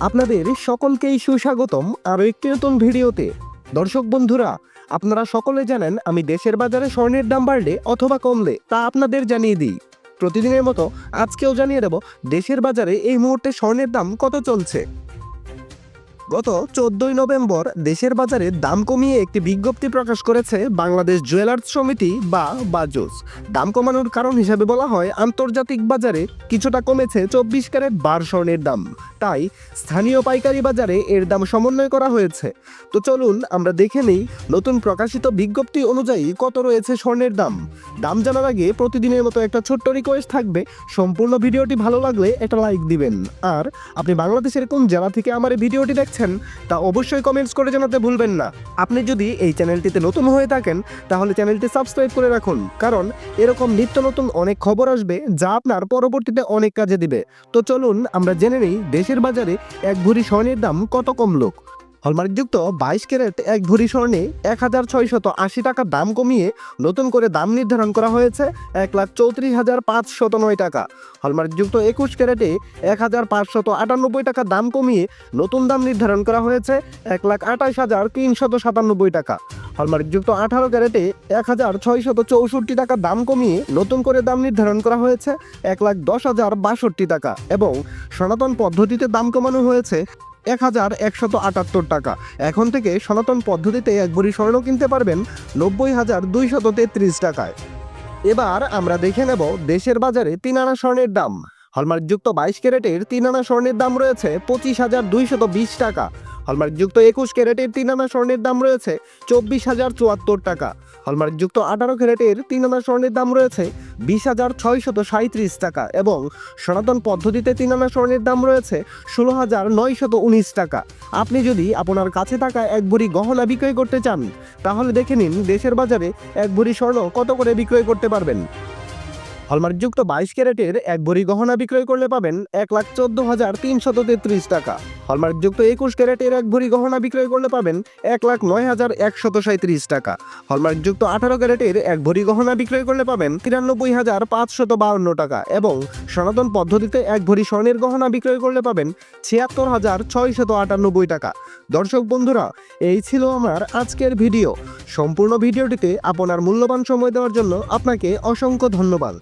আপনাদের সকলকেই সুস্বাগতম আরও একটি নতুন ভিডিওতে। দর্শক বন্ধুরা, আপনারা সকলে জানেন আমি দেশের বাজারে স্বর্ণের দাম বাড়লে অথবা কমলে তা আপনাদের জানিয়ে দিই। প্রতিদিনের মতো আজকেও জানিয়ে দেব দেশের বাজারে এই মুহূর্তে স্বর্ণের দাম কত চলছে। গত চোদ্দই নভেম্বর দেশের বাজারে দাম কমিয়ে একটি বিজ্ঞপ্তি প্রকাশ করেছে বাংলাদেশ জুয়েলার্স সমিতি বা বাজুস। দাম কমানোর কারণ হিসাবে বলা হয়, আন্তর্জাতিক বাজারে কিছুটা কমেছে চব্বিশ ক্যারেট বার স্বর্ণের দাম। তাই স্থানীয় পাইকারি বাজারে এর দাম সমন্বয় করা হয়েছে। তো চলুন আমরা দেখে নিই নতুন প্রকাশিত বিজ্ঞপ্তি অনুযায়ী কত রয়েছে স্বর্ণের দাম। দাম জানার আগে প্রতিদিনের মতো একটা ছোট্ট রিকোয়েস্ট থাকবে। সম্পূর্ণ ভিডিওটি ভালো লাগলে একটা লাইক দিবেন। আর আপনি বাংলাদেশের কোন জেলা থেকে আমার এই ভিডিওটি দেখছেন, তা অবশ্যই কমেন্টস করে জানাতে ভুলবেন না। আপনি যদি এই চ্যানেলটিতে নতুন হয়ে থাকেন, তাহলে চ্যানেলটি সাবস্ক্রাইব করে রাখুন। কারণ এরকম নিত্য নতুন অনেক খবর আসবে, যা আপনার পরবর্তীতে অনেক কাজে দিবে। তো চলুন আমরা জেনে নিই দেশের বাজারে এক ভরি স্বর্ণের দাম কত কমলো? হলমার্কযুক্ত বাইশ ক্যারেট এক ভরি স্বর্ণে এক হাজার ছয়শত আশি টাকার দাম কমিয়ে নতুন করে দাম নির্ধারণ করা হয়েছে এক লাখ চৌত্রিশ হাজার পাঁচশত নয় টাকা। হলমার্কযুক্ত একুশ ক্যারেটে এক হাজার পাঁচশত আটানব্বই টাকার দাম কমিয়ে নতুন দাম নির্ধারণ করা হয়েছে এক লাখ আঠাশ হাজার তিনশত সাতানব্বই টাকা। হলমার্কযুক্ত আঠারো ক্যারেটে এক হাজার ছয়শত চৌষট্টি টাকা দাম কমিয়ে নতুন করে দাম নির্ধারণ করা হয়েছে এক লাখ দশ হাজার বাষট্টি টাকা এবং সনাতন পদ্ধতিতে দাম কমানো হয়েছে এক হাজার একশত আটাত্তর টাকা। এখন থেকে সনাতন পদ্ধতিতে এক ভরি স্বর্ণ কিনতে পারবেন নব্বই হাজার দুইশত তেত্রিশ টাকায়। এবার আমরা দেখে নেব দেশের বাজারে তিন আনা স্বর্ণের দাম। হলমার্কযুক্ত বাইশ ক্যারেটের তিন আনা স্বর্ণের দাম রয়েছে পঁচিশ হাজার দুইশত বিশ টাকা। হলমার্কযুক্ত একুশ ক্যারেটের তিন আনা স্বর্ণের দাম রয়েছে চব্বিশ হাজার চুয়াত্তর টাকা। হলমার্কযুক্ত আঠারো ক্যারেটের তিন আনা স্বর্ণের দাম রয়েছে বিশ হাজার ছয়শত সাঁত্রিশ টাকা এবং সনাতন পদ্ধতিতে তিন আনা স্বর্ণের দাম রয়েছে ষোলো হাজার নয়শত উনিশ টাকা। আপনি যদি আপনার কাছে থাকা এক ভরি গহনা বিক্রয় করতে চান, তাহলে দেখে নিন দেশের বাজারে এক ভরি স্বর্ণ কত করে বিক্রয় করতে পারবেন। হলমার্কযুক্ত বাইশ ক্যারেটের এক ভরি গহনা বিক্রয় করলে পাবেন এক লাখ চোদ্দ হাজার তিনশত তেত্রিশ টাকা। হলমার্কযুক্ত একুশ ক্যারেটের এক ভরি গহনা বিক্রয় করলে পাবেন এক লাখ নয় হাজার একশত সাঁত্রিশ টাকা। হলমার্কযুক্ত আঠারো ক্যারেটের এক ভরি গহনা বিক্রয় করলে পাবেন তিরানব্বই হাজার পাঁচশত বাউন্ন টাকা এবং সনাতন পদ্ধতিতে এক ভরি স্বর্ণের গহনা বিক্রয় করলে পাবেন ছিয়াত্তর হাজার ছয়শত আটানব্বই টাকা। দর্শক বন্ধুরা, এই ছিল আমার আজকের ভিডিও। সম্পূর্ণ ভিডিওটিতে আপনার মূল্যবান সময় দেওয়ার জন্য আপনাকে অসংখ্য ধন্যবাদ।